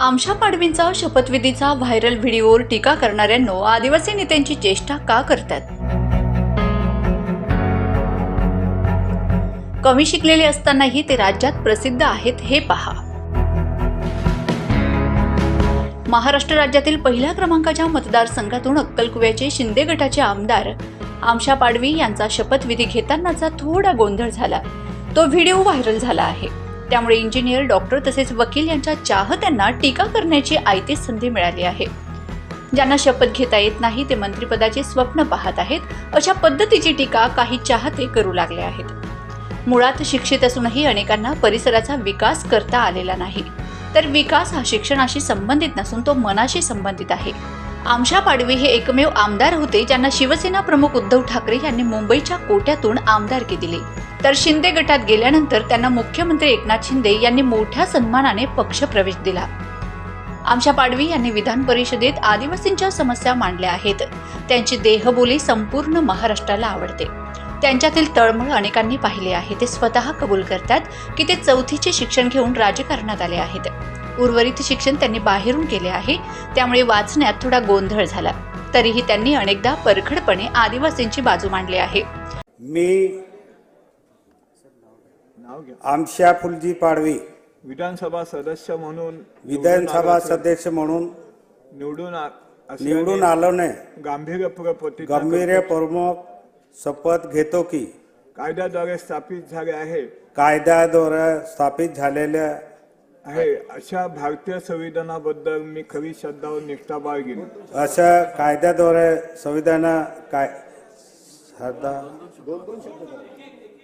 आमशा पाडवींचा शपथविधीचा viral व्हिडिओवर टीका करणाऱ्यांनो आदिवासी नेत्यांची चेष्टा का करतात? कमी शिकलेले असतानाही ते राज्यात प्रसिद्ध आहेत हे पहा. महाराष्ट्र राज्यातील पहिल्या क्रमांकाच्या मतदारसंघातून अक्कलकुव्याचे शिंदे गटाचे आमदार आमशा पाडवी यांचा शपथविधी घेतानाचा थोडा गोंधळ झाला. तो व्हिडिओ व्हायरल झाला आहे. त्यामुळे इंजिनियर डॉक्टर तसेच वकील यांच्या चाहत्यांना टीका करण्याची आयती संधी मिळाली आहे. ज्यांना शपथ घेता येत नाही ते मंत्रिपदाचे स्वप्न पाहत आहेत. अशा पद्धतीची टीका काही चाहते करू लागले आहेत. मुळात शिक्षित असूनही अनेकांना परिसराचा विकास करता आलेला नाही. तर विकास हा शिक्षणाशी संबंधित नसून तो मनाशी संबंधित आहे. आमशा पाडवी हे एकमेव आमदार होते ज्यांना शिवसेना प्रमुख उद्धव ठाकरे यांनी मुंबईच्या कोट्यातून आमदारकी दिली. तर शिंदे गटात गेल्यानंतर त्यांना मुख्यमंत्री एकनाथ शिंदे यांनी मोठ्या सन्मानाने पक्ष प्रवेश दिला. आमच्या पाडवी यांनी विधान परिषदेत आदिवासींच्या समस्या मांडल्या आहेत. त्यांची देहबोली संपूर्ण महाराष्ट्राला आवडते. त्यांच्यातील तळमळ अनेकांनी पाहिले आहे. ते स्वतः कबूल करतात की ते चौथीचे शिक्षण घेऊन राजकारणात आले आहेत. उर्वरित शिक्षण त्यांनी बाहेरून केले आहे. त्यामुळे वाचण्यात थोडा गोंधळ झाला. तरीही त्यांनी अनेकदा परखडपणे आदिवासींची बाजू मांडली आहे. मी आमशा फुलजी पाडवी. विधानसभा सदस्य म्हणून विधानसभा सदस्य म्हणून निवडून निवडून आलो ने गांभीर्यपूर्वक प्रतिज्ञा गंभीर करतो. प्रमुख शपथ घेतो की. कायद्याद्वारे स्थापित झाले आहे. कायद्याद्वारे स्थापित झालेल्या आहे. अशा भारतीय संविधानाबद्दल मी खरी श्रद्धा व निष्ठा बाळगीन. अशा कायद्याद्वारे संविधान काय श्रद्धा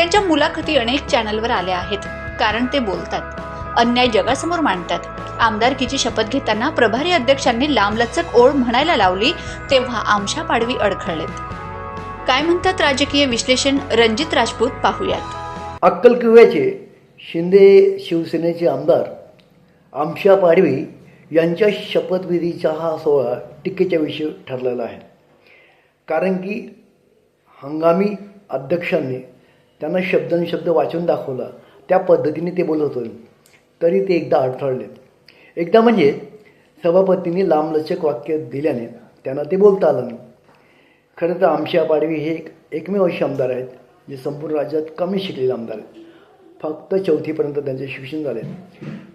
त्यांच्या मुलाखती अनेक चॅनलवर आल्या आहेत. कारण ते बोलतात. अन्याय जगासमोर मांडतात. आमदारकीची शपथ घेताना प्रभारी अध्यक्षांनी लांबलचक ओळ म्हणायला लावली तेव्हा आमशा पाडवी अडखळलेत. काय म्हणतात राजकीय विश्लेषण रणजित राजपूत पाहूयात. अक्कलकुव्याचे शिंदे शिवसेनेचे आमदार आमशा पाडवी यांच्या शपथविधीचा हा सोहळा टीकेच्या विषयी ठरलेला आहे. कारण की हंगामी अध्यक्षांनी त्यांना शब्दनशब्द वाचून दाखवला. त्या पद्धतीने ते बोलत होते. तरी ते एकदा अडथळलेत. एकदा म्हणजे सभापतींनी लांबलचक वाक्य दिल्याने त्यांना ते बोलता आलं नाही. खरं तर आमशा पाडवी हे एक एकमेव असे आमदार आहेत जे संपूर्ण राज्यात कमी शिकलेले आमदार आहेत. फक्त चौथीपर्यंत त्यांचे शिक्षण झाले.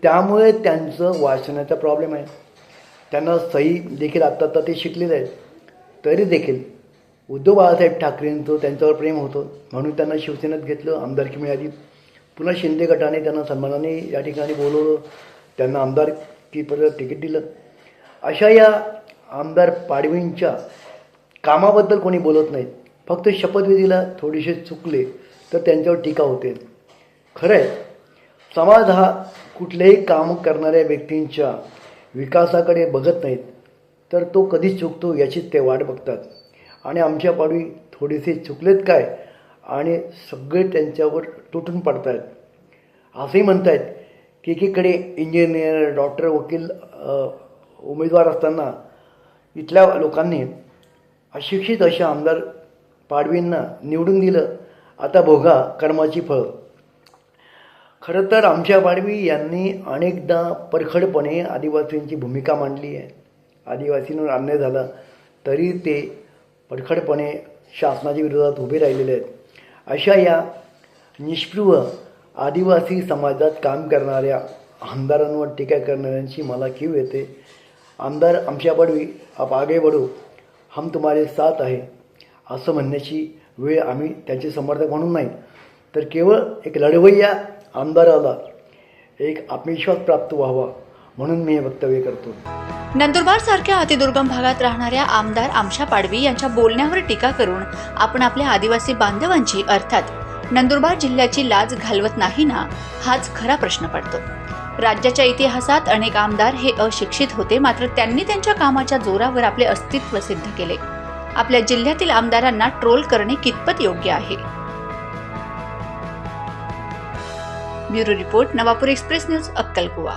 त्यामुळे त्यांचं वाचनाचा प्रॉब्लेम आहे. त्यांना सही देखील आत्ता आत्ता ते शिकलेले आहेत. तरी देखील उद्धव बाळासाहेब ठाकरेंचं त्यांच्यावर प्रेम होतं. म्हणून त्यांना शिवसेनेत घेतलं आमदारकी मिळाली. पुन्हा शिंदे गटाने त्यांना सन्मानाने या ठिकाणी बोलवलं. त्यांना आमदारकीपर्यंत तिकीट दिलं. अशा या आमदार पाडवींच्या कामाबद्दल कोणी बोलत नाहीत. फक्त शपथविधीला थोडेसे चुकले तर त्यांच्यावर टीका होते. खरं आहे समाज हा कुठलेही काम करणाऱ्या व्यक्तींच्या विकासाकडे बघत नाहीत. तर तो कधी चुकतो याचीच ते वाट बघतात. आणि आमच्या पाडवी थोडेसे चुकलेत काय? आणि सगळे त्यांच्यावर तुटून पडत आहेत असंही म्हणतायत की एकीकडे इंजिनियर डॉक्टर वकील उमेदवार असताना इथल्या लोकांनी अशिक्षित अशा आमदार पाडवींना निवडून दिलं. आता भोगा कर्माची फळं. खरं तर आमच्या पाडवी यांनी अनेकदा परखडपणे आदिवासींची भूमिका मांडली आहे. आदिवासींवर अन्याय झाला तरी ते परखडपणे शासनाच्या विरोधात उभे राहिलेले आहेत. अशा या निष्पृह आदिवासी समाजात काम करणाऱ्या आमदारांवर टीका करणाऱ्यांची मला कीव येते. आमदार आमच्या पडवी आप आगे बढो. हम तुम्हारे साथ आहे. असं म्हणण्याची वेळ आम्ही त्यांचे समर्थक म्हणून नाही. तर केवळ एक लढवय्या आमदाराला एक आत्मविश्वास प्राप्त व्हावा. म्हणून मी हे वक्तव्य करतो. नंदुरबार सारख्या अतिदुर्गम भागात राहणाऱ्या आमदार आमशा पाडवी यांच्या बोलण्यावर टीका करून आपण आपल्या आदिवासी बांधवांची अर्थात नंदुरबार जिल्ह्याची लाज घालवत नाही ना हाच खरा प्रश्न पडतो. राज्याच्या इतिहासात अनेक आमदार हे अशिक्षित होते मात्र त्यांनी त्यांच्या कामाच्या जोरावर आपले अस्तित्व सिद्ध केले. आपल्या जिल्ह्यातील आमदारांना ट्रोल करणे कितपत योग्य आहे? Bureau report Navapur express news अक्कलकुवा.